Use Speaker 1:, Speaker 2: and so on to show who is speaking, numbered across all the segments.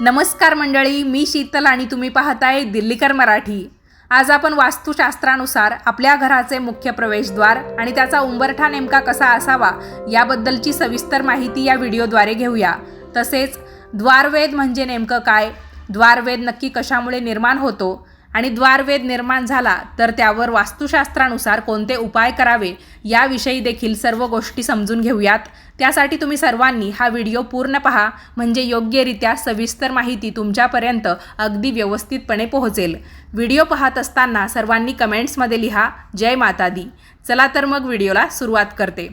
Speaker 1: नमस्कार मंडळी मी शीतल आणि तुम्ही पाहताय दिल्लीकर मराठी. आज आपण वास्तुशास्त्रानुसार आपल्या घराचे मुख्य प्रवेशद्वार आणि त्याचा उंबरठा नेमका कसा असावा याबद्दलची सविस्तर माहिती या व्हिडिओद्वारे घेऊया. तसेच द्वारवेद म्हणजे नेमकं काय? द्वारवेद नक्की कशामुळे निर्माण होतो? आणि द्वारवेद निर्माण झाला तर त्यावर वास्तुशास्त्रानुसार कोणते उपाय करावे? याविषयी देखील सर्व गोष्टी समजून घेऊयात. त्यासाठी तुम्ही सर्वांनी हा व्हिडिओ पूर्ण पहा. म्हणजे योग्यरित्या सविस्तर माहिती तुमच्यापर्यंत अगदी व्यवस्थितपणे पोहोचेल. व्हिडिओ पाहत असताना सर्वांनी कमेंट्समध्ये लिहा जय माता दी चला तर मग व्हिडिओला सुरुवात करते.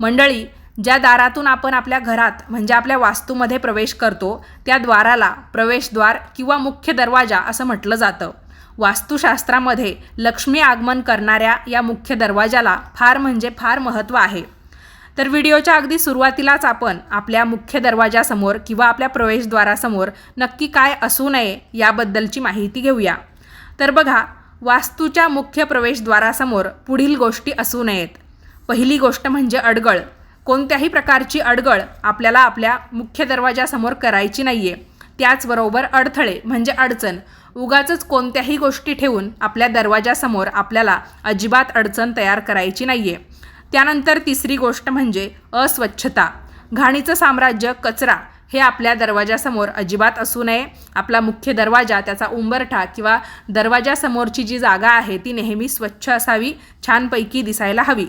Speaker 1: मंडळी ज्या दारातून आपण आपल्या घरात म्हणजे आपल्या वास्तूमध्ये प्रवेश करतो त्या द्वाराला प्रवेशद्वार किंवा मुख्य दरवाजा असं म्हटलं जातं. वास्तुशास्त्रामध्ये लक्ष्मी आगमन करणाऱ्या या मुख्य दरवाजाला फार म्हणजे फार महत्त्व आहे. तर व्हिडिओच्या अगदी सुरुवातीलाच आपण आपल्या मुख्य दरवाजासमोर किंवा आपल्या प्रवेशद्वारासमोर नक्की काय असू नये याबद्दलची माहिती घेऊया. तर बघा वास्तूच्या मुख्य प्रवेशद्वारासमोर पुढील गोष्टी असू नयेत. पहिली गोष्ट म्हणजे अडगळ. कोणत्याही प्रकारची अडगळ आपल्याला आपल्या मुख्य दरवाजासमोर करायची नाही आहे त्याचबरोबर अडथळे म्हणजे अडचण. उगाचच कोणत्याही गोष्टी ठेवून आपल्या दरवाजासमोर आपल्याला अजिबात अडचण तयार करायची नाही आहे त्यानंतर तिसरी गोष्ट म्हणजे अस्वच्छता. घाणीचं साम्राज्य कचरा हे आपल्या दरवाजासमोर अजिबात असू नये. आपला मुख्य दरवाजा त्याचा उंबरठा किंवा दरवाजासमोरची जी जागा आहे ती नेहमी स्वच्छ असावी छानपैकी दिसायला हवी.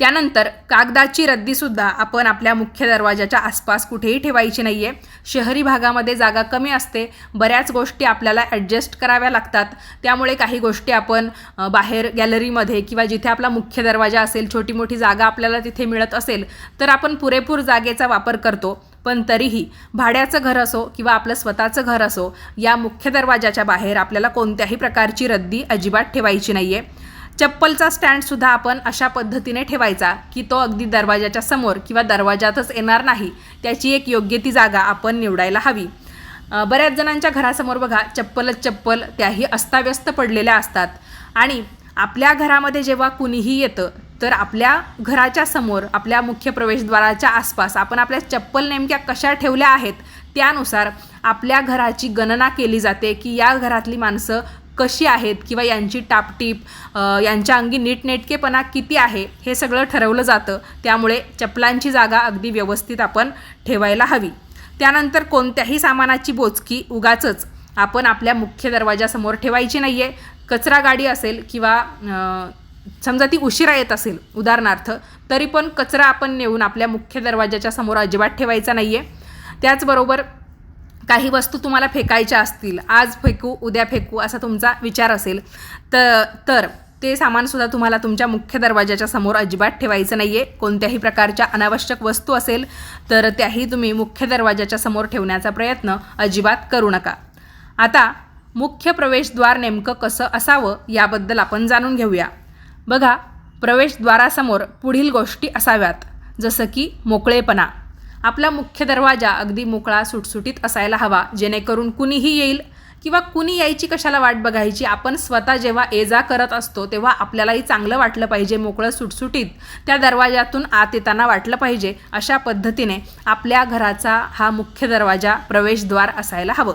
Speaker 1: त्यानंतर कागदाची रद्दीसुद्धा आपण आपल्या मुख्य दरवाजाच्या आसपास कुठेही ठेवायची नाही आहे शहरी भागामध्ये जागा कमी असते. बऱ्याच गोष्टी आपल्याला ॲडजस्ट कराव्या लागतात. त्यामुळे काही गोष्टी आपण बाहेर गॅलरीमध्ये किंवा जिथे आपला मुख्य दरवाजा असेल छोटी मोठी जागा आपल्याला तिथे मिळत असेल तर आपण पुरेपूर जागेचा वापर करतो. पण तरीही भाड्याचं घर असो किंवा आपलं स्वतःचं घर असो या मुख्य दरवाजाच्या बाहेर आपल्याला कोणत्याही प्रकारची रद्दी अजिबात ठेवायची नाही आहे चप्पलचा स्टँडसुद्धा आपण अशा पद्धतीने ठेवायचा की तो अगदी दरवाजाच्या समोर किंवा दरवाजातच येणार नाही. त्याची एक योग्य ती जागा आपण निवडायला हवी. बऱ्याच जणांच्या घरासमोर बघा चप्पलच चप्पल त्याही अस्ताव्यस्त पडलेल्या असतात. आणि आपल्या घरामध्ये जेव्हा कुणीही येतं तर आपल्या घराच्या समोर आपल्या मुख्य प्रवेशद्वाराच्या आसपास आपण आपल्या चप्पल नेमक्या कशा ठेवल्या आहेत त्यानुसार आपल्या घराची गणना केली जाते की या घरातली माणसं कशी आहेत किंवा यांची टापटीप यांच्या अंगी नीटनेटकेपणा किती आहे हे सगळं ठरवलं जातं. त्यामुळे चपलांची जागा अगदी व्यवस्थित आपण ठेवायला हवी. त्यानंतर कोणत्याही सामानाची बोचकी उगाचच आपण आपल्या मुख्य दरवाजासमोर ठेवायची नाही आहे कचरा गाडी असेल किंवा समजा ती उशिरा येत असेल उदाहरणार्थ तरी पण कचरा आपण नेऊन आपल्या मुख्य दरवाजाच्या समोर अजिबात ठेवायचा नाही आहे त्याचबरोबर काही वस्तू तुम्हाला फेकायच्या असतील आज फेकू उद्या फेकू असा तुमचा विचार असेल तर तर ते सामानसुद्धा तुम्हाला तुमच्या मुख्य दरवाजाच्या समोर अजिबात ठेवायचं नाही आहे कोणत्याही प्रकारच्या अनावश्यक वस्तू असेल तर त्याही तुम्ही मुख्य दरवाजाच्या समोर ठेवण्याचा प्रयत्न अजिबात करू नका. आता मुख्य प्रवेशद्वार नेमकं कसं असावं याबद्दल आपण जाणून घेऊया. बघा प्रवेशद्वारासमोर पुढील गोष्टी असाव्यात जसं की मोकळेपणा. आपला मुख्य दरवाजा अगदी मोकळा सुटसुटीत असायला हवा. जेणेकरून कुणीही येईल किंवा कुणी यायची कशाला वाट बघायची आपण स्वतः जेव्हा ये जा करत असतो तेव्हा आपल्यालाही चांगलं वाटलं पाहिजे मोकळं सुटसुटीत त्या दरवाजातून आत येताना वाटलं पाहिजे अशा पद्धतीने आपल्या घराचा हा मुख्य दरवाजा प्रवेशद्वार असायला हवं.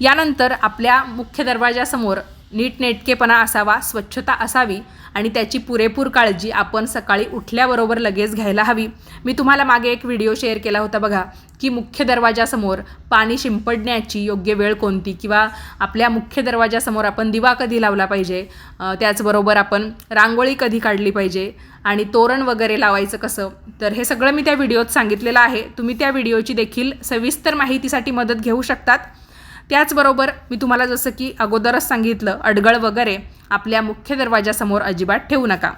Speaker 1: यानंतर आपल्या मुख्य दरवाजासमोर नीटनेटकेपणा असावा स्वच्छता असावी आणि त्याची पुरेपूर काळजी आपण सकाळी उठल्याबरोबर लगेच घ्यायला हवी. मी तुम्हाला मागे एक व्हिडिओ शेअर केला होता बघा की मुख्य दरवाजासमोर पाणी शिंपडण्याची योग्य वेळ कोणती? किंवा आपल्या मुख्य दरवाजासमोर आपण दिवा कधी लावला पाहिजे? त्याचबरोबर आपण रांगोळी कधी काढली पाहिजे? आणि तोरण वगैरे लावायचं कसं? तर हे सगळं मी त्या व्हिडिओत सांगितलेलं आहे. तुम्ही त्या व्हिडिओची देखील सविस्तर माहितीसाठी मदत घेऊ शकतात. त्याचबरोबर मी तुम्हाला जसं की अगोदरच सांगितलं अडगळ वगैरे आपल्या मुख्य दरवाजासमोर अजिबात ठेवू नका.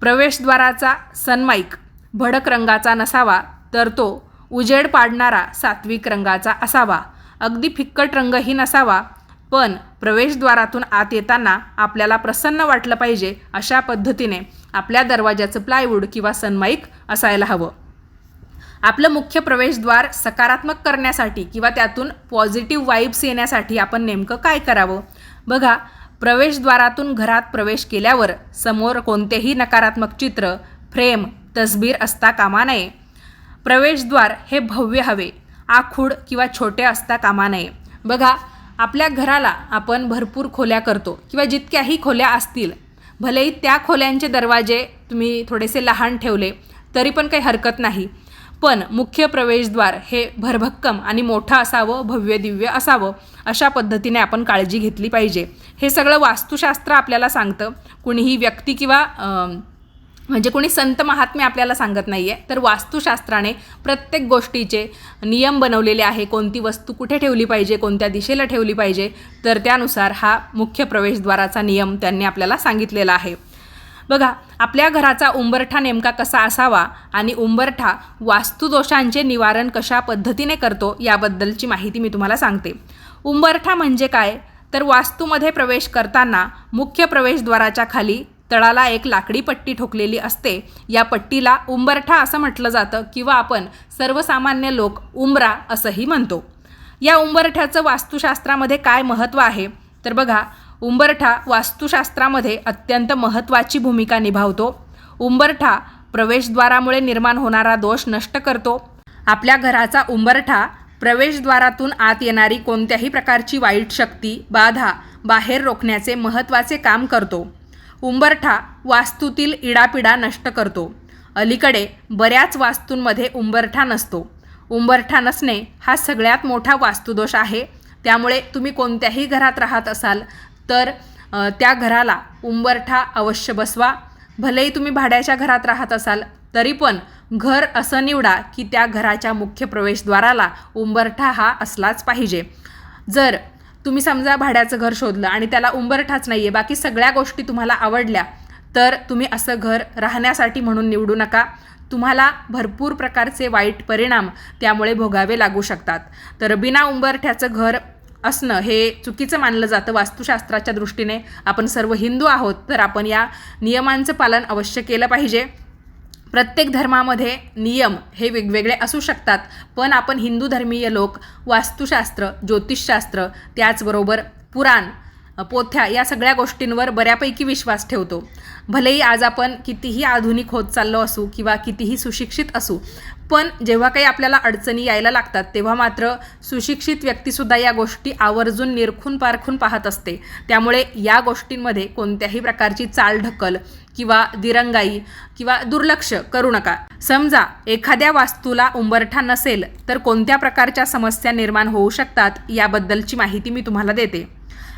Speaker 1: प्रवेशद्वाराचा सनमाईक भडक रंगाचा नसावा तर तो उजेड पाडणारा सात्विक रंगाचा असावा. अगदी फिक्कट रंगही नसावा पण प्रवेशद्वारातून आत येताना आपल्याला प्रसन्न वाटलं पाहिजे अशा पद्धतीने आपल्या दरवाजाचं प्लायवूड किंवा सनमाईक असायला हवं. आपलं मुख्य प्रवेशद्वार सकारात्मक करण्यासाठी किंवा त्यातून पॉझिटिव्ह वाईब्स येण्यासाठी आपण नेमकं काय करावं? बघा प्रवेशद्वारातून घरात प्रवेश केल्यावर समोर कोणतेही नकारात्मक चित्र फ्रेम तसबीर असता कामा नये. प्रवेशद्वार हे भव्य हवे आखूड किंवा छोटे असता कामा नये. बघा आपल्या घराला आपण भरपूर खोल्या करतो किंवा जितक्याही खोल्या असतील भलेही त्या खोल्यांचे दरवाजे तुम्ही थोडेसे लहान ठेवले तरी पण काही हरकत नाही. पण मुख्य प्रवेशद्वार हे भरभक्कम आणि मोठं असावं भव्य दिव्य असावं अशा पद्धतीने आपण काळजी घेतली पाहिजे. हे सगळं वास्तुशास्त्र आपल्याला सांगतं. कुणीही व्यक्ती किंवा म्हणजे कोणी संत महात्मे आपल्याला सांगत नाही आहे तर वास्तुशास्त्राने प्रत्येक गोष्टीचे नियम बनवलेले आहे. कोणती वस्तू कुठे ठेवली पाहिजे कोणत्या दिशेला ठेवली पाहिजे तर त्यानुसार हा मुख्य प्रवेशद्वाराचा नियम त्यांनी आपल्याला सांगितलेला आहे. बघा आपल्या घराचा उंबरठा नेमका कसा असावा आणि उंबरठा वास्तुदोषांचे निवारण कशा पद्धतीने करतो याबद्दलची माहिती मी तुम्हाला सांगते. उंबरठा म्हणजे काय? तर वास्तूमध्ये प्रवेश करताना मुख्य प्रवेशद्वाराच्या खाली तळाला एक लाकडी पट्टी ठोकलेली असते. या पट्टीला उंबरठा असं म्हटलं जातं किंवा आपण सर्वसामान्य लोक उंबरा असंही म्हणतो. या उंबरठ्याचं वास्तुशास्त्रामध्ये काय महत्त्व आहे? तर बघा उंबरठा वास्तुशास्त्रामध्ये अत्यंत महत्त्वाची भूमिका निभावतो. उंबरठा प्रवेशद्वारामुळे निर्माण होणारा दोष नष्ट करतो. आपल्या घराचा उंबरठा प्रवेशद्वारातून आत येणारी कोणत्याही प्रकारची वाईट शक्ती बाधा बाहेर रोखण्याचे महत्त्वाचे काम करतो. उंबरठा वास्तूतील इडापिडा नष्ट करतो. अलीकडे बऱ्याच वास्तूंमध्ये उंबरठा नसतो. उंबरठा नसणे हा सगळ्यात मोठा वास्तुदोष आहे. त्यामुळे तुम्ही कोणत्याही घरात राहत असाल तर त्या घराला उंबरठा अवश्य बसवा. भलेही तुम्ही भाड्याच्या घरात राहत असाल तरी पण घर असं निवडा की त्या घराच्या मुख्य प्रवेशद्वाराला उंबरठा हा असलाच पाहिजे. जर तुम्ही समजा भाड्याचं घर शोधलं आणि त्याला उंबरठाच नाही आहे बाकी सगळ्या गोष्टी तुम्हाला आवडल्या तर तुम्ही असं घर राहण्यासाठी म्हणून निवडू नका. तुम्हाला भरपूर प्रकारचे वाईट परिणाम त्यामुळे भोगावे लागू शकतात. तर बिना उंबरठ्याचं घर असणं हे चुकीचं मानलं जातं. वास्तुशास्त्राच्या दृष्टीने आपण सर्व हिंदू आहोत तर आपण या नियमांचं पालन अवश्य केलं पाहिजे. प्रत्येक धर्मामध्ये नियम हे वेगवेगळे असू शकतात पण आपण हिंदू धर्मीय लोक वास्तुशास्त्र ज्योतिषशास्त्र त्याचबरोबर पुराण पोथ्या या सगळ्या गोष्टींवर बऱ्यापैकी विश्वास ठेवतो. भलेही आज आपण कितीही आधुनिक होत चाललो असू किंवा कितीही सुशिक्षित असू पण जेव्हा काही आपल्याला अडचणी यायला लागतात तेव्हा मात्र सुशिक्षित व्यक्तीसुद्धा या गोष्टी आवर्जून निरखून पारखून पाहत असते. त्यामुळे या गोष्टींमध्ये कोणत्याही प्रकारची चालढकल किंवा दिरंगाई किंवा दुर्लक्ष करू नका. समजा एखाद्या वास्तूला उंबरठा नसेल तर कोणत्या प्रकारच्या समस्या निर्माण होऊ शकतात याबद्दलची माहिती मी तुम्हाला देते.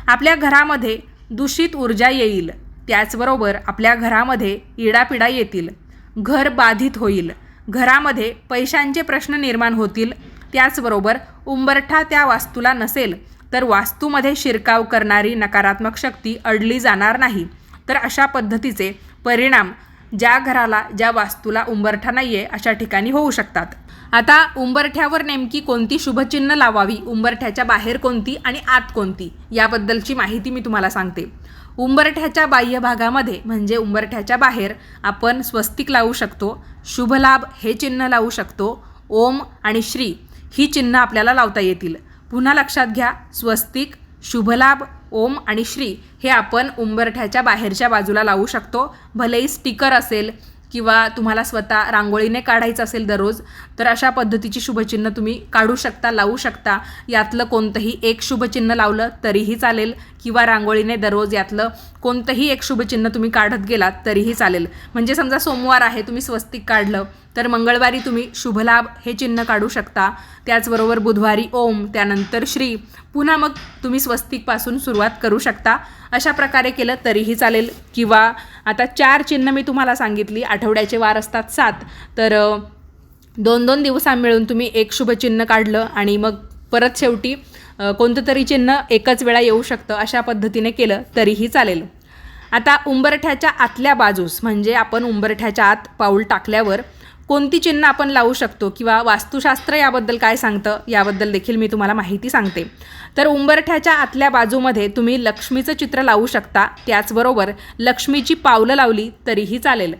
Speaker 1: आपल्या घरामध्ये दूषित ऊर्जा येईल. त्याचबरोबर आपल्या घरामध्ये इडापिडा येतील. घर बाधित होईल. घरामध्ये पैशांचे प्रश्न निर्माण होतील. त्याचबरोबर उंबरठा त्या वास्तूला नसेल तर वास्तूमध्ये शिरकाव करणारी नकारात्मक शक्ती अडली जाणार नाही. तर अशा पद्धतीचे परिणाम ज्या घराला ज्या वास्तूला उंबरठा नाही आहे अशा ठिकाणी होऊ शकतात. आता उंबरठ्यावर नेमकी कोणती शुभचिन्ह लावावी? उंबरठ्याच्या बाहेर कोणती आणि आत कोणती? याबद्दलची माहिती मी तुम्हाला सांगते. उंबरठ्याच्या बाह्य भागामध्ये म्हणजे उंबरठ्याच्या बाहेर आपण स्वस्तिक लावू शकतो शुभलाभ हे चिन्ह लावू शकतो ओम आणि श्री ही चिन्ह आपल्याला लावता येतील. पुन्हा लक्षात घ्या स्वस्तिक शुभलाभ ओम आणि श्री हे आपण उंबरठ्याच्या बाहेरच्या बाजूला लावू शकतो. भलेही स्टिकर असेल किंवा तुम्हाला स्वतः रांगोळीने काढायचं असेल दररोज तर अशा पद्धतीची शुभचिन्ह तुम्ही काढू शकता लावू शकता. यातलं कोणतंही एक शुभचिन्ह लावलं तरीही चालेल. किंवा रांगोळीने दररोज यातलं कोणतंही एक शुभचिन्ह तुम्ही काढत गेलात तरीही चालेल. म्हणजे समजा सोमवार आहे तुम्ही स्वस्तिक काढलं तर मंगळवारी तुम्ही शुभलाभ हे चिन्ह काढू शकता. त्याचबरोबर बुधवारी ओम त्यानंतर श्री पुन्हा मग तुम्ही स्वस्तिकपासून सुरुवात करू शकता. अशा प्रकारे केलं तरीही चालेल. किंवा आता चार चिन्ह मी तुम्हाला सांगितली आठवड्याचे वार असतात सात तर दोन दोन दिवसां मिळून तुम्ही एक शुभचिन्ह काढलं आणि मग परत शेवटी कोणतं तरी चिन्ह एकच वेळा येऊ शकतं अशा पद्धतीने केलं तरीही चालेल. आता उंबरठ्याच्या आतल्या बाजूस म्हणजे आपण उंबरठ्याच्या आत पाऊल टाकल्यावर कोणती चिन्ह आपण लावू शकतो किंवा वास्तुशास्त्र याबद्दल काय सांगतं याबद्दल देखील मी तुम्हाला माहिती सांगते. तर उंबरठ्याच्या आतल्या बाजूमध्ये तुम्ही लक्ष्मीचं चित्र लावू शकता त्याचबरोबर लक्ष्मीची पावलं लावली तरीही चालेल.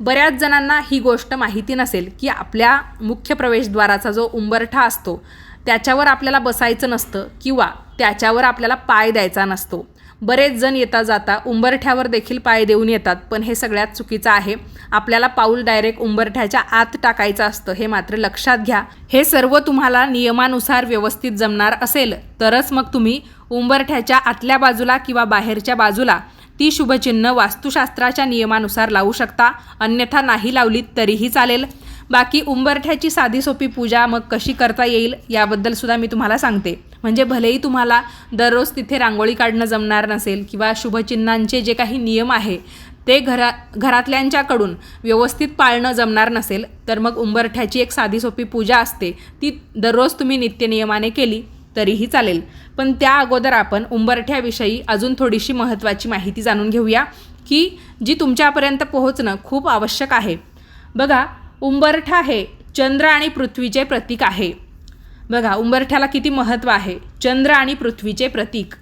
Speaker 1: बऱ्याच जणांना ही गोष्ट माहिती नसेल की आपल्या मुख्य प्रवेशद्वाराचा जो उंबरठा असतो त्याच्यावर आपल्याला बसायचं नसतं किंवा त्याच्यावर आपल्याला पाय द्यायचा नसतो. बरेच जण येता जाता उंबरठ्यावर देखील पाय देऊन येतात पण हे सगळ्यात चुकीचं आहे. आपल्याला पाऊल डायरेक्ट उंबरठ्याच्या आत टाकायचं असतं हे मात्र लक्षात घ्या. हे सर्व तुम्हाला नियमानुसार व्यवस्थित जमणार असेल तरच मग तुम्ही उंबरठ्याच्या आतल्या बाजूला किंवा बाहेरच्या बाजूला ती शुभचिन्ह वास्तुशास्त्राच्या नियमानुसार लावू शकता. अन्यथा नाही लावलीत तरीही चालेल. बाकी उंबरठ्याची साधी सोपी पूजा मग कशी करता येईल याबद्दल सुद्धा मी तुम्हाला सांगते. म्हणजे भलेही तुम्हाला दररोज तिथे रांगोळी काढणं जमणार नसेल किंवा शुभचिन्हांचे जे काही नियम आहे ते घरा घरातल्यांच्याकडून व्यवस्थित पाळणं जमणार नसेल तर मग उंबरठ्याची एक साधी सोपी पूजा असते ती दररोज तुम्ही नित्यनियमाने केली तरीही चालेल. पण त्या अगोदर आपण उंबरठ्याविषयी अजून थोडीशी महत्त्वाची माहिती जाणून घेऊया की जी तुमच्यापर्यंत पोहोचणं खूप आवश्यक आहे. बघा उंबरठा हे चंद्र आणि पृथ्वीचे प्रतीक आहे. बघा उंबरठ्याला किती महत्त्व आहे. चंद्र आणि पृथ्वीचे प्रतीक.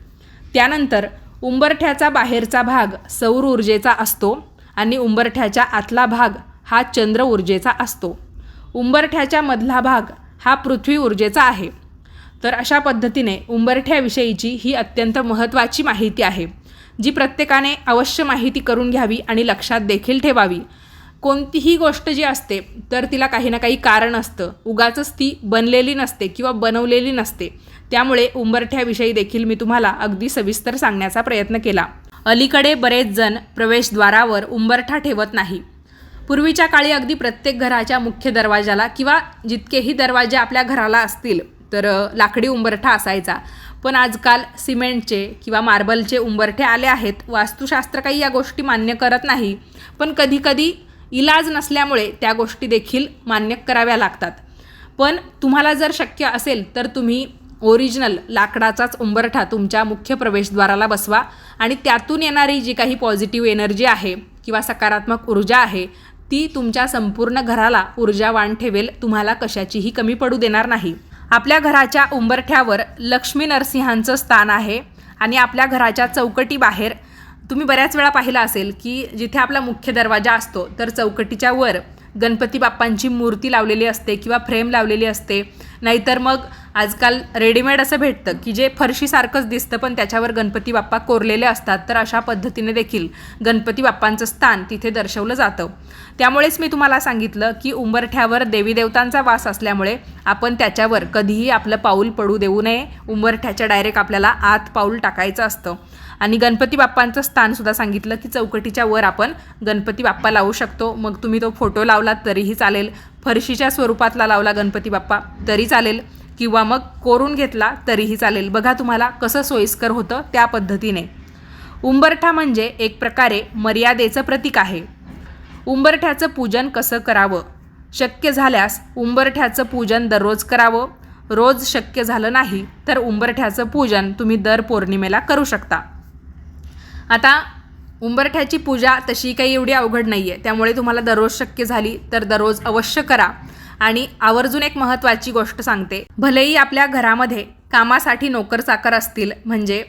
Speaker 1: त्यानंतर उंबरठ्याचा बाहेरचा भाग सौर ऊर्जेचा असतो आणि उंबरठ्याच्या आतला भाग हा चंद्र ऊर्जेचा असतो. उंबरठ्याच्या मधला भाग हा पृथ्वी ऊर्जेचा आहे. तर अशा पद्धतीने उंबरठ्याविषयीची ही अत्यंत महत्त्वाची माहिती आहे जी प्रत्येकाने अवश्य माहिती करून घ्यावी आणि लक्षात देखील ठेवावी. कोणतीही गोष्ट जी असते तर तिला काही ना काही कारण असतं. उगाचच ती बनलेली नसते किंवा बनवलेली नसते. त्यामुळे उंबरठ्याविषयी देखील मी तुम्हाला अगदी सविस्तर सांगण्याचा प्रयत्न केला. अलीकडे बरेच जण प्रवेशद्वारावर उंबरठा ठेवत नाही. पूर्वीच्या काळी अगदी प्रत्येक घराच्या मुख्य दरवाजाला किंवा जितकेही दरवाजे आपल्या घराला असतील तर लाकडी उंबरठा असायचा. पण आजकाल सिमेंटचे किंवा मार्बलचे उंबरठे आले आहेत. वास्तुशास्त्र काही या गोष्टी मान्य करत नाही. पण कधीकधी इलाज नसल्यामुळे त्या गोष्टी देखील मान्य कराव्या लागतात. पण तुम्हाला जर शक्य असेल तर तुम्ही ओरिजिनल लाकडाचाच उंबरठा तुमच्या मुख्य प्रवेशद्वाराला बसवा आणि त्यातून येणारी जी काही पॉझिटिव्ह एनर्जी आहे किंवा सकारात्मक ऊर्जा आहे ती तुमच्या संपूर्ण घराला ऊर्जावान ठेवेल तुम्हाला कशाचीही कमी पडू देणार नाही. आपल्या घराच्या उंबरठ्यावर लक्ष्मी नरसिंहांचं स्थान आहे आणि आपल्या घराच्या चौकटीबाहेर तुम्ही बऱ्याच वेळा पाहिलं असेल की जिथे आपला मुख्य दरवाजा असतो तर चौकटीच्या वर गणपती बाप्पांची मूर्ती लावलेली असते किंवा फ्रेम लावलेली असते. नाहीतर मग आजकाल रेडीमेड असं भेटतं की जे फरशीसारखंच दिसतं पण त्याच्यावर गणपती बाप्पा कोरलेले असतात. तर अशा पद्धतीने देखील गणपती बाप्पांचं स्थान तिथे दर्शवलं जातं. त्यामुळेच मी तुम्हाला सांगितलं की उंबरठ्यावर देवीदेवतांचा वास असल्यामुळे आपण त्याच्यावर कधीही आपलं पाऊल पडू देऊ नये. उंबरठ्याच्या डायरेक्ट आपल्याला आत पाऊल टाकायचं असतं. आणि गणपती बाप्पांचं स्थानसुद्धा सांगितलं की चौकटीच्या वर आपण गणपती बाप्पा लावू शकतो. मग तुम्ही तो फोटो लावलात तरीही चालेल. फरशीच्या स्वरूपातला लावला गणपती बाप्पा तरी चालेल. किंवा मग कोरून घेतला तरीही चालेल. बघा तुम्हाला कसं सोयीस्कर होतं त्या पद्धतीने. उंबरठा म्हणजे एक प्रकारे मर्यादेचं प्रतीक आहे. उंबरठ्याचं पूजन कसं करावं? शक्य झाल्यास उंबरठ्याचं पूजन दररोज करावं. रोज शक्य झालं नाही तर उंबरठ्याचं पूजन तुम्ही दर पौर्णिमेला करू शकता. आता उंबरठ्याची पूजा तशी काही एवढी अवघड नाही आहे त्यामुळे तुम्हाला दररोज शक्य झाली तर दररोज अवश्य करा. आणि आवर्जून एक महत्त्वाची गोष्ट सांगते. भलेही आपल्या घरामध्ये कामासाठी नोकर चाकर असतील म्हणजे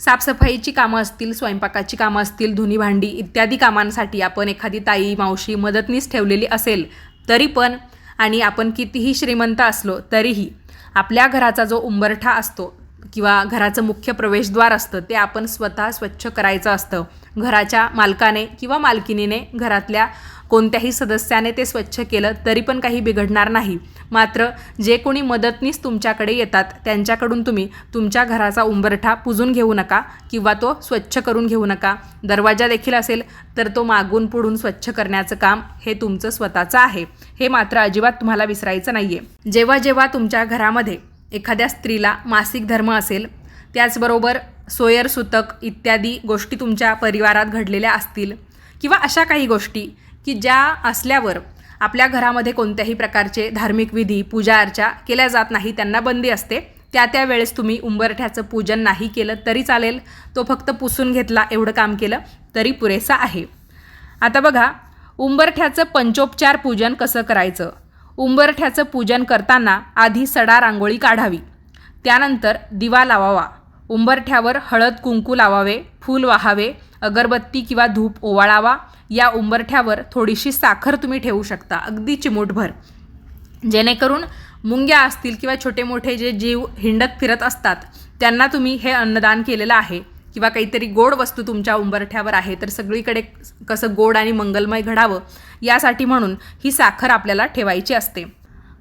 Speaker 1: साफसफाईची कामं असतील स्वयंपाकाची कामं असतील धुनी भांडी इत्यादी कामांसाठी आपण एखादी ताई मावशी मदतनीस ठेवलेली असेल तरी पण आणि आपण कितीही श्रीमंत असलो तरीही आपल्या घराचा जो उंबरठा असतो किंवा घराचं मुख्य प्रवेशद्वार असतं ते आपण स्वतः स्वच्छ करायचं असतं. घराच्या मालकाने किंवा मालकिनीने घरातल्या कोणत्याही सदस्याने ते स्वच्छ केलं तरी पण काही बिघडणार नाही. मात्र जे कोणी मदतनीस तुमच्याकडे येतात त्यांच्याकडून तुम्ही तुमच्या घराचा उंबरठा पुजून घेऊ नका किंवा तो स्वच्छ करून घेऊ नका. दरवाजा देखील असेल तर तो मागून पुढून स्वच्छ करण्याचं काम हे तुमचं स्वतःचं आहे. हे मात्र अजिबात तुम्हाला विसरायचं नाही आहे जेव्हा जेव्हा तुमच्या घरामध्ये एखाद्या स्त्रीला मासिक धर्म असेल त्याचबरोबर सोयर सुतक इत्यादी गोष्टी तुमच्या परिवारात घडलेल्या असतील किंवा अशा काही गोष्टी की ज्या असल्यावर आपल्या घरामध्ये कोणत्याही प्रकारचे धार्मिक विधी पूजा अर्चा केल्या जात नाही त्यांना बंदी असते. त्या त्या वेळेस तुम्ही उंबरठ्याचं पूजन नाही केलं तरी चालेल. तो फक्त पुसून घेतला एवढं काम केलं तरी पुरेसा आहे. आता बघा उंबरठ्याचं पंचोपचार पूजन कसं करायचं? उंबरठ्याचं पूजन करताना आधी सडा रांगोळी काढावी. त्यानंतर दिवा लावावा. उंबरठ्यावर हळद कुंकू लावावे फूल वाहावे अगरबत्ती किंवा धूप ओवाळावा. या उंबरठ्यावर थोडीशी साखर तुम्ही ठेवू शकता अगदी चिमूटभर. जेणेकरून मुंग्या असतील किंवा छोटे मोठे जे जीव हिंडत फिरत असतात त्यांना तुम्ही हे अन्नदान केलेलं आहे. किंवा काहीतरी गोड वस्तू तुमच्या उंबरठ्यावर आहे तर सगळीकडे कसं गोड आणि मंगलमय घडावं यासाठी म्हणून ही साखर आपल्याला ठेवायची असते.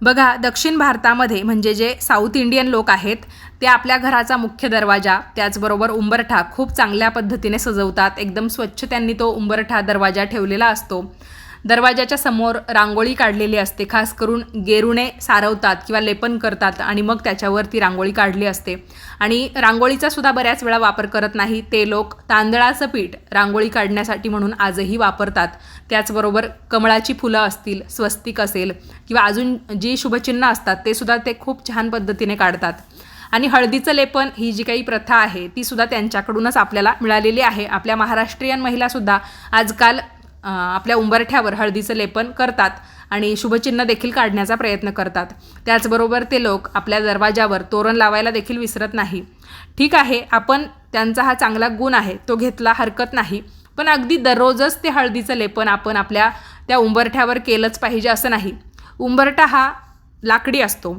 Speaker 1: बघा दक्षिण भारतामध्ये म्हणजे जे साऊथ इंडियन लोक आहेत ते आपल्या घराचा मुख्य दरवाजा त्याचबरोबर उंबरठा खूप चांगल्या पद्धतीने सजवतात. एकदम स्वच्छ त्यांनी तो उंबरठा दरवाजा ठेवलेला असतो. दरवाजाच्या समोर रांगोळी काढलेली असते. खास करून गेरुणे सारवतात किंवा लेपन करतात आणि मग त्याच्यावर ती रांगोळी काढली असते. आणि रांगोळीचा सुद्धा बऱ्याच वेळा वापर करत नाही. ते लोक तांदळाचं पीठ रांगोळी काढण्यासाठी म्हणून आजही वापरतात. त्याचबरोबर कमळाची फुलं असतील स्वस्तिक असेल किंवा अजून जी शुभचिन्ह असतात ते सुद्धा ते खूप छान पद्धतीने काढतात. आणि हळदीचं लेपन ही जी काही प्रथा आहे ती सुद्धा त्यांच्याकडूनच आपल्याला मिळालेली आहे. आपल्या महाराष्ट्रीयन महिलासुद्धा आजकाल आपल्या उंबरठ्यावर हळदीचं लेपन करतात आणि शुभचिन्ह देखील काढण्याचा प्रयत्न करतात. त्याचबरोबर ते लोक आपल्या दरवाजावर तोरण लावायला देखील विसरत नाही. ठीक आहे आपण त्यांचा हा चांगला गुण आहे तो घेतला हरकत नाही. पण अगदी दररोजच ते हळदीचं लेपन आपण आपल्या त्या उंबरठ्यावर केलंच पाहिजे असं नाही. उंबरठा हा लाकडी असतो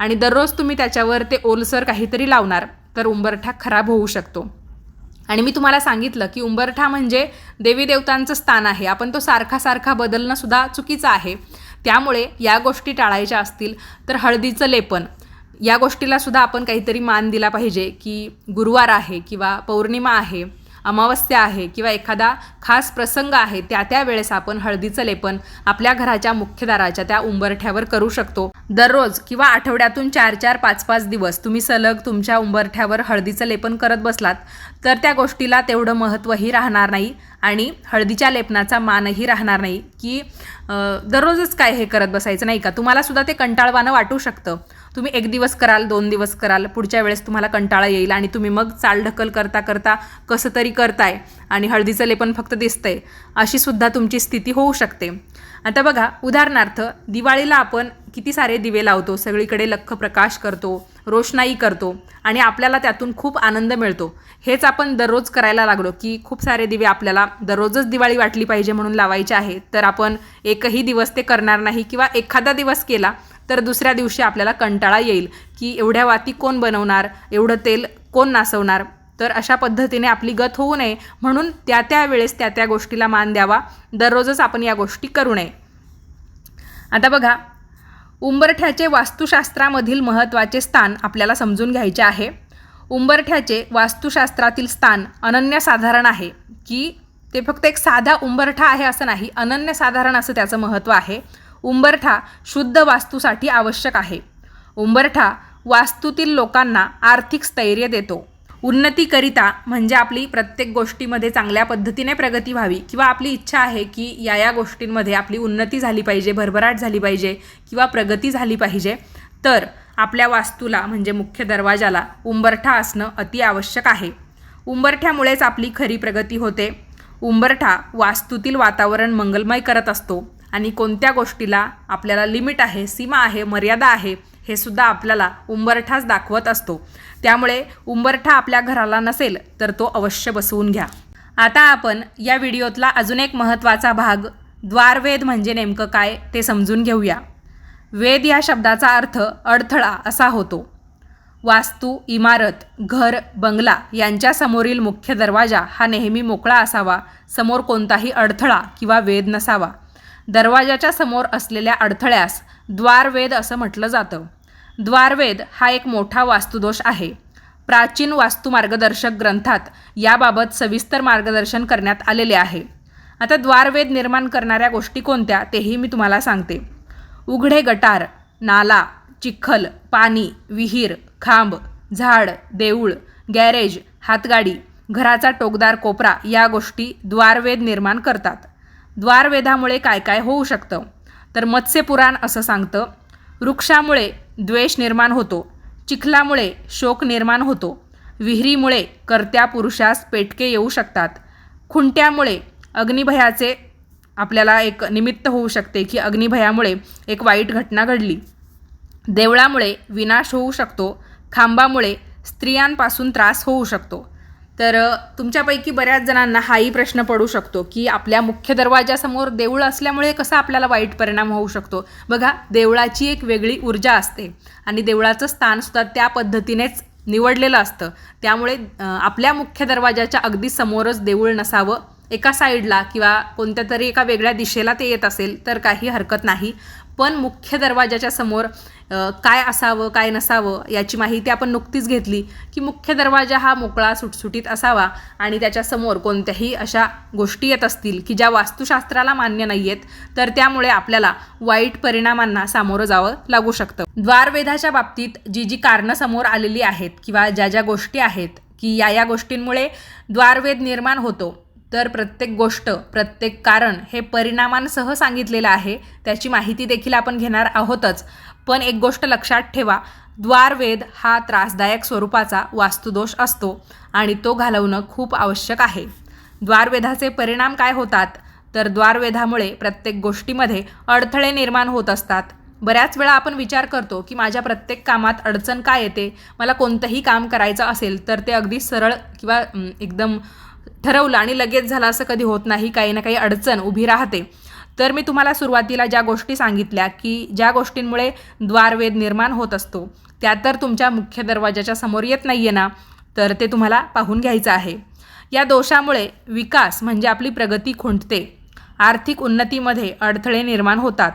Speaker 1: आणि दररोज तुम्ही त्याच्यावर ते ओलसर काहीतरी लावणार तर उंबरठा खराब होऊ शकतो. आणि मी तुम्हाला सांगितलं की उंबरठा म्हणजे देवी देवतांचं स्थान आहे. आपण तो सारखा सारखा बदलणं सुद्धा चुकीचं आहे. त्यामुळे या गोष्टी टाळायच्या असतील तर हळदीचं लेपन. या गोष्टीला सुद्धा आपण काहीतरी मान दिला पाहिजे की गुरुवार आहे किंवा पौर्णिमा आहे. अमावस्या आहे किंवा एखादा खास प्रसंग आहे त्या त्या वेळेस आपण हळदीचं लेपन आपल्या घराच्या मुख्यदाराच्या त्या उंबरठ्यावर करू शकतो. दररोज किंवा आठवड्यातून चार चार पाच पाच दिवस तुम्ही सलग तुमच्या उंबरठ्यावर हळदीचं लेपन करत बसलात तर त्या गोष्टीला तेवढं महत्त्वही राहणार नाही आणि हळदीच्या लेपनाचा मानही राहणार नाही की दररोजच काय हे करत बसायचं नाही का? तुम्हाला सुद्धा ते कंटाळवाणं वाटू शकतं. तुम्ही एक दिवस कराल दोन दिवस कराल पुढच्या वेळेस तुम्हाला कंटाळा येईल आणि तुम्ही मग चालढकल करता करता कसं तरी करताय आणि हळदीचं लेपन फक्त दिसतंय अशी सुद्धा तुमची स्थिती होऊ शकते. आता बघा उदाहरणार्थ दिवाळीला आपण किती सारे दिवे लावतो सगळीकडे लख्ख प्रकाश करतो रोषणाई करतो आणि आपल्याला त्यातून खूप आनंद मिळतो. हेच आपण दररोज करायला लागलो की खूप सारे दिवे आपल्याला दररोजच दिवाळी वाटली पाहिजे म्हणून लावायचे आहे तर आपण एकही दिवस ते करणार नाही किंवा एखादा दिवस केला तर दुसऱ्या दिवशी आपल्याला कंटाळा येईल की एवढ्या वाती कोण बनवणार एवढं तेल कोण नासवणार? तर अशा पद्धतीने आपली गत होऊ नये. म्हणून त्या त्या वेळेस त्या त्या गोष्टीला मान द्यावा. दररोजच आपण या गोष्टी करू नये. आता बघा उंबरठ्याचे वास्तुशास्त्रामधील महत्त्वाचे स्थान आपल्याला समजून घ्यायचे आहे. उंबरठ्याचे वास्तुशास्त्रातील स्थान अनन्यसाधारण आहे की ते फक्त एक साधा उंबरठा आहे असं नाही अनन्यसाधारण असं त्याचं महत्त्व आहे. उंबरठा शुद्ध वास्तूसाठी आवश्यक आहे. उंबरठा वास्तूतील लोकांना आर्थिक स्थैर्य देतो. उन्नतीकरिता म्हणजे आपली प्रत्येक गोष्टीमध्ये चांगल्या पद्धतीने प्रगती व्हावी किंवा आपली इच्छा आहे की या या गोष्टींमध्ये आपली उन्नती झाली पाहिजे भरभराट झाली पाहिजे किंवा प्रगती झाली पाहिजे तर आपल्या वास्तूला म्हणजे मुख्य दरवाजाला उंबरठा असणं अति आवश्यक आहे. उंबरठ्यामुळेच आपली खरी प्रगती होते. उंबरठा वास्तूतील वातावरण मंगलमय करत असतो. आणि कोणत्या गोष्टीला आपल्याला लिमिट आहे सीमा आहे मर्यादा आहे हे सुद्धा आपल्याला उंबरठाच दाखवत असतो. त्यामुळे उंबरठा आपल्या घराला नसेल तर तो अवश्य बसवून घ्या. आता आपण या व्हिडिओतला अजून एक महत्त्वाचा भाग द्वारवेद म्हणजे नेमकं काय ते समजून घेऊया. वेद या शब्दाचा अर्थ अडथळा असा होतो. वास्तू इमारत घर बंगला यांच्यासमोरील मुख्य दरवाजा हा नेहमी मोकळा असावा समोर कोणताही अडथळा किंवा वेद नसावा. दरवाजाच्या समोर असलेल्या अडथळ्यास द्वारवेद असं म्हटलं जातं. द्वारवेद हा एक मोठा वास्तुदोष आहे. प्राचीन वास्तू मार्गदर्शक ग्रंथात याबाबत सविस्तर मार्गदर्शन करण्यात आलेले आहे. आता द्वारवेद निर्माण करणाऱ्या गोष्टी कोणत्या तेही मी तुम्हाला सांगते. उघडे गटार नाला चिखल पाणी विहीर खांब झाड देऊळ गॅरेज हातगाडी घराचा टोकदार कोपरा या गोष्टी द्वारवेद निर्माण करतात. द्वारवेधामुळे काय काय होऊ शकतं? तर मत्स्यपुराण असं सांगतं वृक्षामुळे द्वेष निर्माण होतो चिखलामुळे शोक निर्माण होतो विहिरीमुळे कर्त्या पुरुषास पेटके येऊ शकतात खुंट्यामुळे अग्निभयाचे आपल्याला एक निमित्त होऊ शकते की अग्निभयामुळे एक वाईट घटना घडली. देवळामुळे विनाश होऊ शकतो खांबामुळे स्त्रियांपासून त्रास होऊ शकतो. तर तुमच्यापैकी बऱ्याच जणांना हाही प्रश्न पडू शकतो की आपल्या मुख्य दरवाजासमोर देऊळ असल्यामुळे कसा आपल्याला वाईट परिणाम होऊ शकतो? बघा देवळाची एक वेगळी ऊर्जा असते आणि देवळाचं स्थानसुद्धा त्या पद्धतीनेच निवडलेलं असतं. त्यामुळे आपल्या मुख्य दरवाजाच्या अगदी समोरच देऊळ नसावं. एका साईडला किंवा कोणत्या तरी एका वेगळ्या दिशेला ते येत असेल तर काही हरकत नाही. पण मुख्य दरवाजाच्या समोर काय असावं काय नसावं याची माहिती आपण नुकतीच घेतली की मुख्य दरवाजा हा मोकळा सुटसुटीत असावा आणि त्याच्यासमोर कोणत्याही अशा गोष्टी येत असतील की ज्या वास्तुशास्त्राला मान्य नाही आहेत तर त्यामुळे आपल्याला वाईट परिणामांना सामोरं जावं लागू शकतं. द्वारवेधाच्या बाबतीत जी जी कारणं समोर आलेली आहेत किंवा ज्या ज्या गोष्टी आहेत की या या गोष्टींमुळे द्वारवेध निर्माण होतो तर प्रत्येक गोष्ट प्रत्येक कारण हे परिणामांसह सांगितलेलं आहे त्याची माहिती देखील आपण घेणार आहोतच. पण एक गोष्ट लक्षात ठेवा द्वारवेद हा त्रासदायक स्वरूपाचा वास्तुदोष असतो आणि तो घालवणं खूप आवश्यक आहे. द्वारवेधाचे परिणाम काय होतात? तर द्वारवेधामुळे प्रत्येक गोष्टीमध्ये अडथळे निर्माण होत असतात. बऱ्याच वेळा आपण विचार करतो की माझ्या प्रत्येक कामात अडचण काय येते? मला कोणतंही काम करायचं असेल तर ते अगदी सरळ किंवा एकदम ठरवलं आणि लगेच झालं असं कधी होत नाही. काही ना काही अडचण उभी राहते. तर मी तुम्हाला सुरुवातीला ज्या गोष्टी सांगितल्या की ज्या गोष्टींमुळे द्वारवेद निर्माण होत असतो त्या तर तुमच्या मुख्य दरवाजाच्या समोर येत नाही आहे ना? तर ते तुम्हाला पाहून घ्यायचं आहे. या दोषामुळे विकास म्हणजे आपली प्रगती खुंटते. आर्थिक उन्नतीमध्ये अडथळे निर्माण होतात.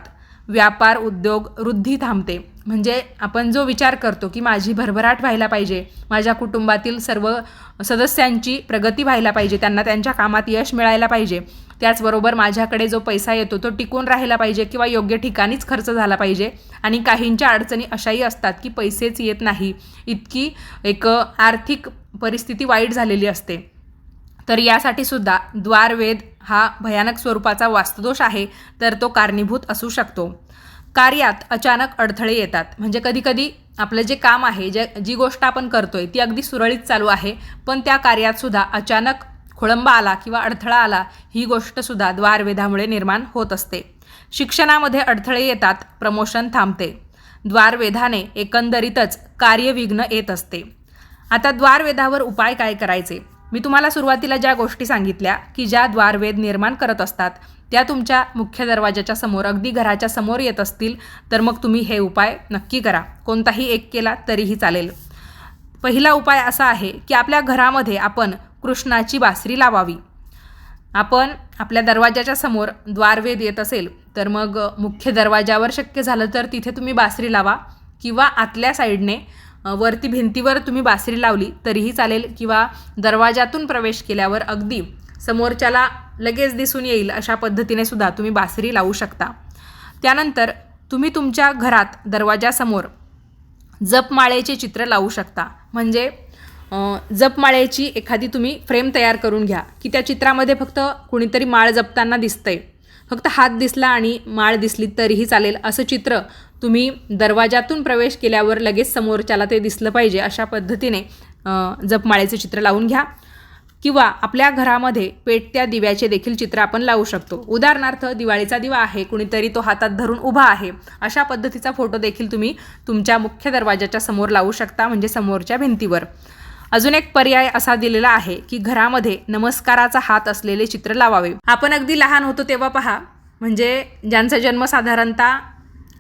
Speaker 1: व्यापार उद्योग वृद्धी थांबते. म्हणजे आपण जो विचार करतो की माझी भरभराट व्हायला पाहिजे माझ्या कुटुंबातील सर्व सदस्यांची प्रगती व्हायला पाहिजे त्यांना त्यांच्या कामात यश मिळायला पाहिजे त्याचबरोबर माझ्याकडे जो पैसा येतो तो टिकून राहिला पाहिजे किंवा योग्य ठिकाणीच खर्च झाला पाहिजे. आणि काहींच्या अडचणी अशाही असतात की पैसेच येत नाही. इतकी एक आर्थिक परिस्थिती वाईट झालेली असते. तर यासाठी सुद्धा द्वारवेद हा भयानक स्वरूपाचा वास्तुदोष आहे तर तो कारणीभूत असू शकतो. कार्यात अचानक अडथळे येतात. म्हणजे कधीकधी आपलं जे काम आहे जे जी गोष्ट आपण करतोय ती अगदी सुरळीत चालू आहे पण त्या कार्यात सुद्धा अचानक खोळंबा आला किंवा अडथळा आला ही गोष्टसुद्धा द्वारवेधामुळे निर्माण होत असते. शिक्षणामध्ये अडथळे येतात प्रमोशन थांबते. द्वारवेधाने एकंदरीतच कार्यविघ्न येत असते. आता द्वारवेधावर उपाय काय करायचे? मी तुम्हाला सुरुवातीला ज्या गोष्टी सांगितल्या की ज्या द्वारवेद निर्माण करत असतात त्या तुमच्या मुख्य दरवाजाच्या समोर अगदी घराच्या समोर येत असतील तर मग तुम्ही हे उपाय नक्की करा. कोणताही एक केला तरीही चालेल. पहिला उपाय असा आहे की आपल्या घरामध्ये आपण कृष्णाची बासरी लावावी. आपण आपल्या दरवाजाच्या समोर द्वारवेद येत असेल तर मग मुख्य दरवाजावर शक्य झालं तर तिथे तुम्ही बासरी लावा किंवा आतल्या साईडने वरती भिंतीवर तुम्ही बासरी लावली तरीही चालेल किंवा दरवाजातून प्रवेश केल्यावर अगदी समोरच्याला लगेच दिसून येईल अशा पद्धतीने सुद्धा तुम्ही बासरी लावू शकता. त्यानंतर तुम्ही तुमच्या घरात दरवाजासमोर जपमाळेचे चित्र लावू शकता. म्हणजे जपमाळ्याची जपमाळेची एखादी तुम्ही फ्रेम तयार करून घ्या की त्या चित्रामध्ये फक्त कुणीतरी माळ जपताना दिसतंय. फक्त हात दिसला आणि माळ दिसली तरीही चालेल असं चित्र तुम्ही दरवाजातून प्रवेश केल्यावर लगेच समोरच्याला ते दिसलं पाहिजे अशा पद्धतीने जपमाळेचं जपमाळेचे चित्र लावून घ्या. किंवा आपल्या घरामध्ये पेटत्या दिव्याचे देखील चित्र आपण लावू शकतो. उदाहरणार्थ दिवाळीचा दिवा आहे कुणीतरी तो हातात धरून उभा आहे अशा पद्धतीचा फोटो देखील तुम्ही तुमच्या मुख्य दरवाजाच्या समोर लावू शकता म्हणजे समोरच्या भिंतीवर. अजून एक पर्याय असा दिलेला आहे की घरामध्ये नमस्काराचा हात असलेले चित्र लावावे. आपण अगदी लहान होतो तेव्हा पहा म्हणजे ज्यांचा जन्म साधारणतः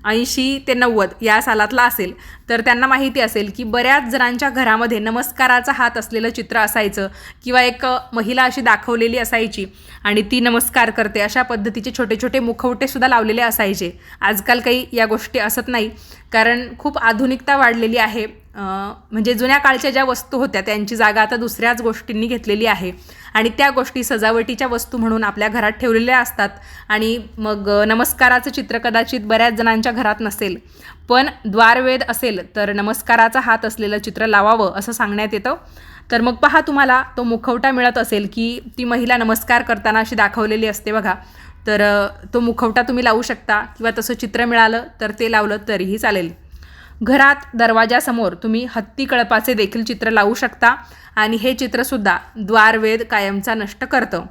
Speaker 1: ऐंशी ते नव्वद या सालातला असेल तर त्यांना माहिती असेल की बऱ्याच जणांच्या घरामध्ये नमस्काराचा हात असलेलं चित्र असायचं किंवा एक महिला अशी दाखवलेली असायची आणि ती नमस्कार करते अशा पद्धतीचे छोटे छोटे मुखवटेसुद्धा लावलेले असायचे. आजकाल काही या गोष्टी असत नाही कारण खूप आधुनिकता वाढलेली आहे. म्हणजे जुन्या काळच्या ज्या वस्तू होत्या त्यांची जागा आता दुसऱ्याच गोष्टींनी घेतलेली आहे. आणि त्या गोष्टी सजावटीच्या वस्तू म्हणून आपल्या घरात ठेवलेल्या असतात. आणि मग नमस्काराचं चित्र कदाचित बऱ्याच जणांच्या घरात नसेल. पण द्वारवेद असेल तर नमस्काराचा हात असलेलं चित्र लावावं असं सांगण्यात येतं. तर मग पहा तुम्हाला तो मुखवटा मिळत असेल की ती महिला नमस्कार करताना अशी दाखवलेली असते बघा. तर तो मुखवटा तुम्ही लावू शकता किंवा तसं चित्र मिळालं तर ते लावलं तरीही चालेल. घरात दरवाजासमोर तुम्ही हत्ती कळपाचे देखील चित्र लावू शकता आणि हे चित्रसुद्धा द्वारवेद कायमचा नष्ट करतं.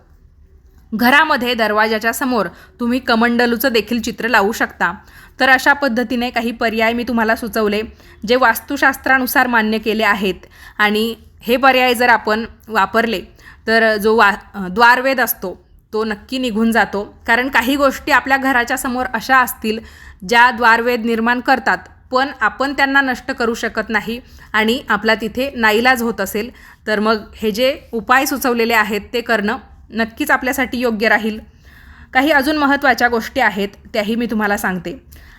Speaker 1: घरामध्ये दरवाजाच्या समोर तुम्ही कमंडलूचं देखील चित्र लावू शकता. तर अशा पद्धतीने काही पर्याय मी तुम्हाला सुचवले जे वास्तुशास्त्रानुसार मान्य केले आहेत. आणि हे पर्याय जर आपण वापरले तर जो वा द्वारवेद असतो तो नक्की निघून जातो. कारण काही गोष्टी आपल्या घराच्या समोर अशा असतील ज्या द्वारवेद निर्माण करतात. पण आपण त्यांना नष्ट करू शकत नाही आणि आपला तिथे नाईलाज होत असेल तर मग हे जे उपाय सुचवलेले आहेत ते करणं नक्कीच आपल्यासाठी योग्य राहील. काही अजून महत्त्वाच्या गोष्टी आहेत त्याही मी तुम्हाला सांगते.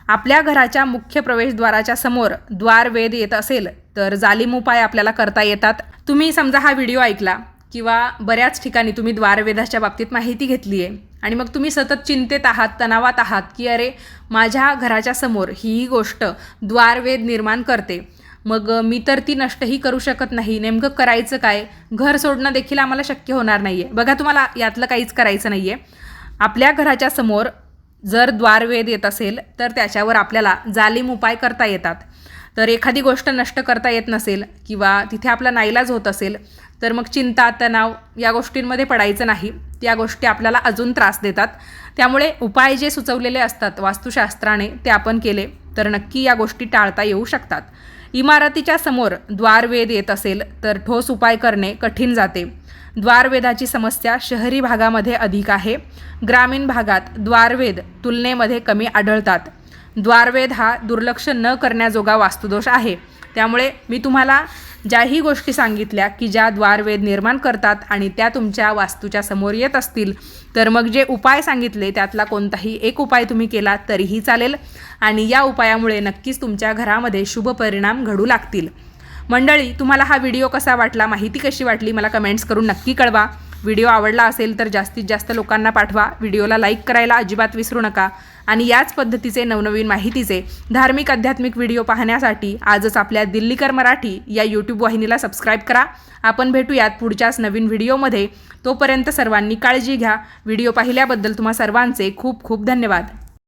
Speaker 1: आपल्या घराच्या मुख्य प्रवेशद्वाराच्या समोर द्वारवेद येत असेल तर जालिम उपाय आपल्याला करता येतात. तुम्ही समजा हा व्हिडिओ ऐकला किंवा बऱ्याच ठिकाणी तुम्ही द्वारवेदाच्या बाबतीत माहिती घेतली आहे आणि मग तुम्ही सतत चिंतेत आहात तणावात आहात की अरे माझ्या घराच्या समोर ही गोष्ट द्वारवेद निर्माण करते. मग मी तर ती नष्टही करू शकत नाही. नेमकं करायचं काय? घर सोडणं देखील आम्हाला शक्य होणार नाही आहे बघा तुम्हाला यातलं काहीच करायचं नाही आहे आपल्या घराच्या समोर जर द्वारवेद येत असेल तर त्याच्यावर आपल्याला जालिम उपाय करता येतात. तर एखादी गोष्ट नष्ट करता येत नसेल किंवा तिथे आपला नाईलाज होत असेल तर मग चिंता तणाव या गोष्टींमध्ये पडायचं नाही. या गोष्टी आपल्याला अजून त्रास देतात. त्यामुळे उपाय जे सुचवलेले असतात वास्तुशास्त्राने ते आपण केले तर नक्की या गोष्टी टाळता येऊ शकतात. इमारतीच्या समोर द्वारवेद येत असेल तर ठोस उपाय करणे कठीण जाते. द्वारवेदाची समस्या शहरी भागामध्ये अधिक आहे. ग्रामीण भागात द्वारवेद तुलनेमध्ये कमी आढळतात. द्वारवेद हा दुर्लक्ष न करण्याजोगा वास्तुदोष आहे. त्यामुळे मी तुम्हाला ज्याही गोष्टी सांगितल्या की ज्या द्वारवेद निर्माण करतात आणि त्या तुमच्या वास्तूच्या समोर येत असतील तर मग जे उपाय सांगितले त्यातला कोणताही एक उपाय तुम्ही केला तरीही चालेल आणि या उपायामुळे नक्कीच तुमच्या घरामध्ये शुभ परिणाम घडू लागतील. मंडळी तुम्हाला हा व्हिडिओ कसा वाटला माहिती कशी वाटली मला कमेंट्स करून नक्की कळवा. व्हिडिओ आवडला असेल तर जास्तीत जास्त लोकांना पाठवा. व्हिडिओला लाईक करायला अजिबात विसरू नका. आणि याच पद्धतीचे नवनवीन माहितीचे धार्मिक आध्यात्मिक व्हिडिओ पाहण्यासाठी आजच आपल्या दिल्लीकर मराठी या यूट्यूब वाहिनीला सबस्क्राईब करा. आपण भेटूयात पुढच्याच नवीन व्हिडिओमध्ये. तोपर्यंत सर्वांनी काळजी घ्या. व्हिडिओ पाहिल्याबद्दल तुम्हा सर्वांचे खूप खूप धन्यवाद.